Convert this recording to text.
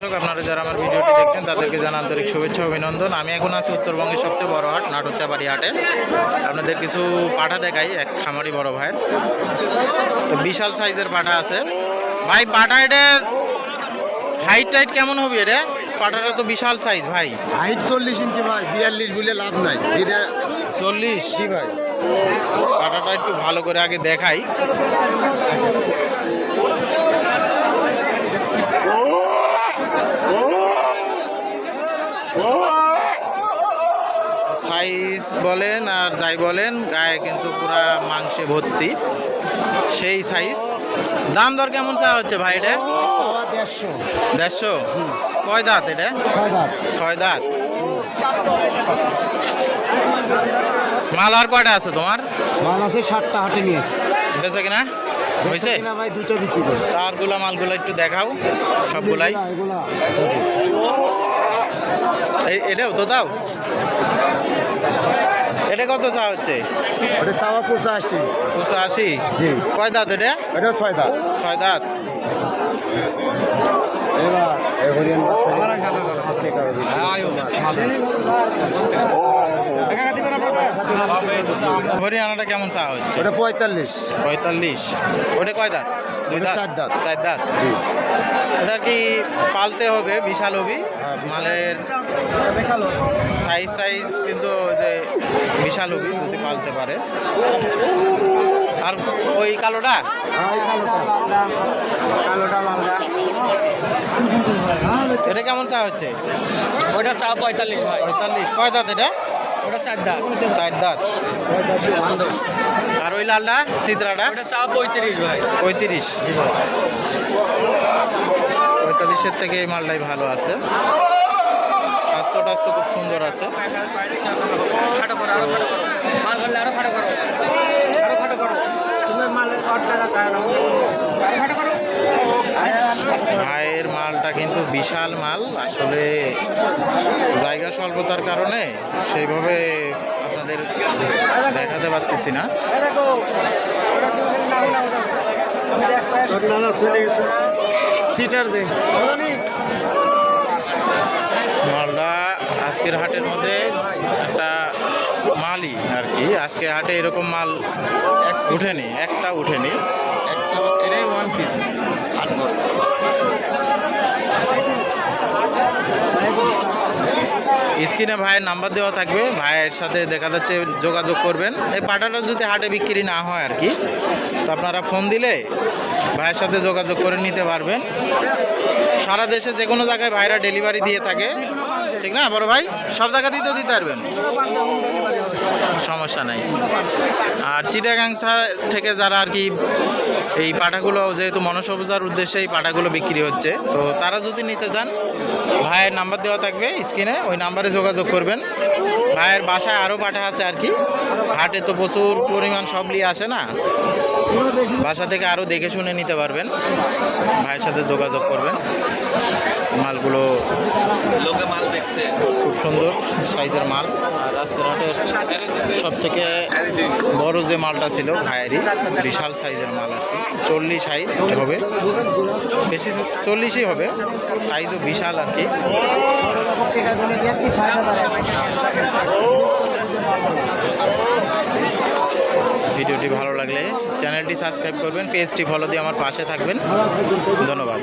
আপনারা যারা আমার ভিডিওটি দেখছেন তাদেরকে জানা আন্তরিক শুভেচ্ছা অভিনন্দন। আমি এখন আছি উত্তরবঙ্গের সবচেয়ে বড় হাট নাটুত্যাবাড়ি হাটে আপনাদের কিছু পাঠা দেখাই এক খামারি বড় ভাইয়ের। বিশাল সাইজের পাঠা আছে। ভাই পাঠা এটার হাইট টাইট কেমন হবে এটা পাঠাটা তো বিশাল সাইজ ভাই। হাইট চল্লিশ ইঞ্চি ভাই। বিয়াল্লিশ বলে লাভ নাই। এটা চল্লিশ? জি ভাই। পাঠাটা একটু ভালো করে আগে দেখাই। সাইজ বলেন আর যাই বলেন গায়ে কিন্তু পুরা মাংসে ভর্তি। সেই সাইজ দাম দর কেমন চা হচ্ছে ভাই এটা? চাওয়া দেড়শো? দেড়শো কয় দাঁত এটা? ছয় দাঁত। ছয় দাঁত। মাল আর কয়টা আছে তোমার? মাল আছে ষাটটা হাটে নিয়েছে। বেঁচে কিনা? হয়েছে? চারগুলা মালগুলো একটু দেখাও সবগুলাই। এটাও তো দাও। এটা কত চা হচ্ছে? ওটা চাওয়া পঁচাশি। আশি জি। কয় দাঁত এটা? এটা ছয় দাঁত। ছয় দাঁত। এবার হরিয়ানাটা কেমন চা হচ্ছে? ওটা পঁয়তাল্লিশ। পঁয়তাল্লিশ। ওটা কয় দাঁত? দুই দাঁত? চার দাঁত। চার দাঁত? জি। এটা কি পালতে হবে বিশাল হবি মালের সাইজ সাইজ কিন্তু ওই যে বিশাল হবি যদি পালতে পারে। আর ওই কালোটা? এটা কেমন চা হচ্ছে? ওটা চা পঁয়তাল্লিশ ভাই। পঁয়তাল্লিশ। কয় দাঁত এটা? ওটা চার দাম চার দাঁত। আর ওই লালটা চিত্রাটা ওটা চা পঁয়ত্রিশ ভাই। পঁয়ত্রিশ। পঁয়তাল্লিশের থেকে এই মালটাই ভালো আছে। স্বাস্থ্য টাস্থ্য খুব সুন্দর আছে। খাটো করো আরও খাটো করো। মাল ধরলে আরও খাটো করো আরও খাটো করো তুমি মালের অর্ডার খাটো করো ভাইয়ের মালটা কিন্তু বিশাল মাল। আসলে জায়গা স্বল্পতার কারণে সেইভাবে আপনাদের দেখাতে পারতেছি না। মালটা আজকের হাটের মধ্যে একটা মালই আর কি। আজকে হাটে এরকম মাল উঠেনি, একটা উঠেনি। একটা এটাই ওয়ান পিস স্ক্রিনে ভাইয়ের নাম্বার দেওয়া থাকবে, ভাইয়ের সাথে দেখা যাচ্ছে, যোগাযোগ করবেন। এই পাটাটা যদি হাটে বিক্রি না হয় আর কি, তো আপনারা ফোন দিলে ভাইয়ের সাথে যোগাযোগ করে নিতে পারবেন। সারা দেশে যে কোনো জায়গায় ভাইরা ডেলিভারি দিয়ে থাকে। ঠিক না, বড় ভাই? সব জায়গাতেই তো দিতে পারবেন। সমস্যা নাই। আর চিটাগাং সা- থেকে যারা আর কি এই পাটাগুলো, যেহেতু মনসবজার উদ্দেশ্যে এই পাটাগুলো বিক্রি হচ্ছে, তো তারা যদি নিতে চান ভাইয়ের নাম্বার দেওয়া থাকবে স্ক্রিনে, ওই নাম্বারে যোগাযোগ করবেন। ভাইয়ের বাসায় আরও পাঠা আছে আর কি। হাটে তো প্রচুর পরিমাণ সব নিয়ে আসে না। বাসা থেকে আরও দেখে শুনে নিতে পারবেন। ভাইয়ের সাথে যোগাযোগ করবেন। মালগুলো লোকে মাল দেখছে খুব সুন্দর সাইজের মাল। আর আজকের সব থেকে বড় যে মালটা ছিল ভাইয়েরই, বিশাল সাইজের মাল আর কি। চল্লিশ হাইট হবে। বেশি চল্লিশই হবে। সাইজও বিশাল আর কি। ভিডিওটি ভালো লাগলে চ্যানেলটি সাবস্ক্রাইব করবেন, পেজটি ফলো দিয়ে আমার পাশে থাকবেন। ধন্যবাদ।